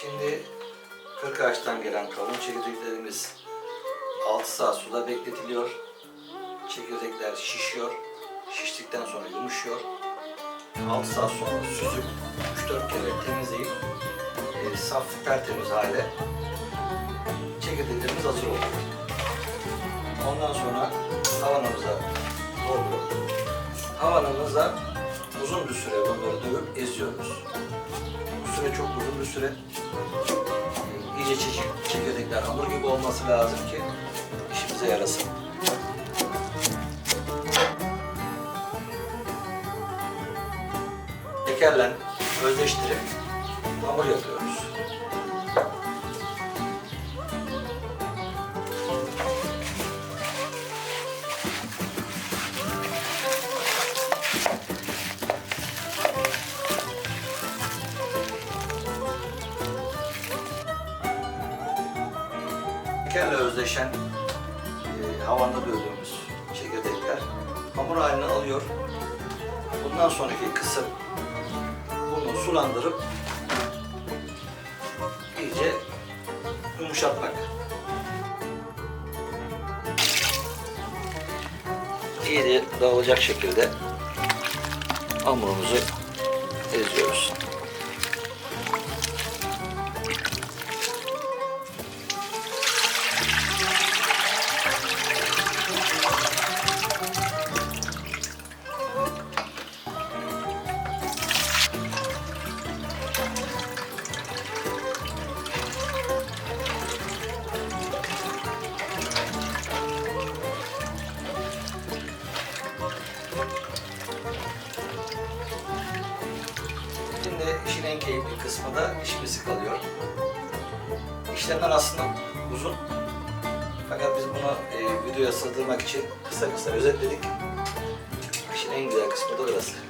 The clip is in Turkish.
Şimdi kırk ağaçtan gelen kavun çekirdeklerimiz 6 saat suda bekletiliyor. Çekirdekler şişiyor. Şiştikten sonra yumuşuyor. 6 saat sonra süzüp 3-4 kere temizleyip e, saf tertemiz hale çekirdeklerimiz hazır oluyor. Ondan sonra havanımıza doldurup havanımıza uzun bir süre bunları dövüp eziyoruz. Süre çok uzun bir süre. E, İyice çekir- çekirdekler hamur gibi olması lazım ki işimize yarasın. Tekerle özleştirip hamur yapıyoruz. Tekerle özleşen e, havanda dövdüğümüz çekirdekler hamur halini alıyor. Bundan sonraki kısım bunu sulandırıp iyice yumuşatmak. İyi de dağılacak şekilde hamurumuzu eziyoruz. Şimdi işin en keyifli kısmı da pişmesi kalıyor. İşlemler aslında uzun. Fakat biz bunu e, videoya sığdırmak için kısa kısa özetledik. İşin en güzel kısmı da burası.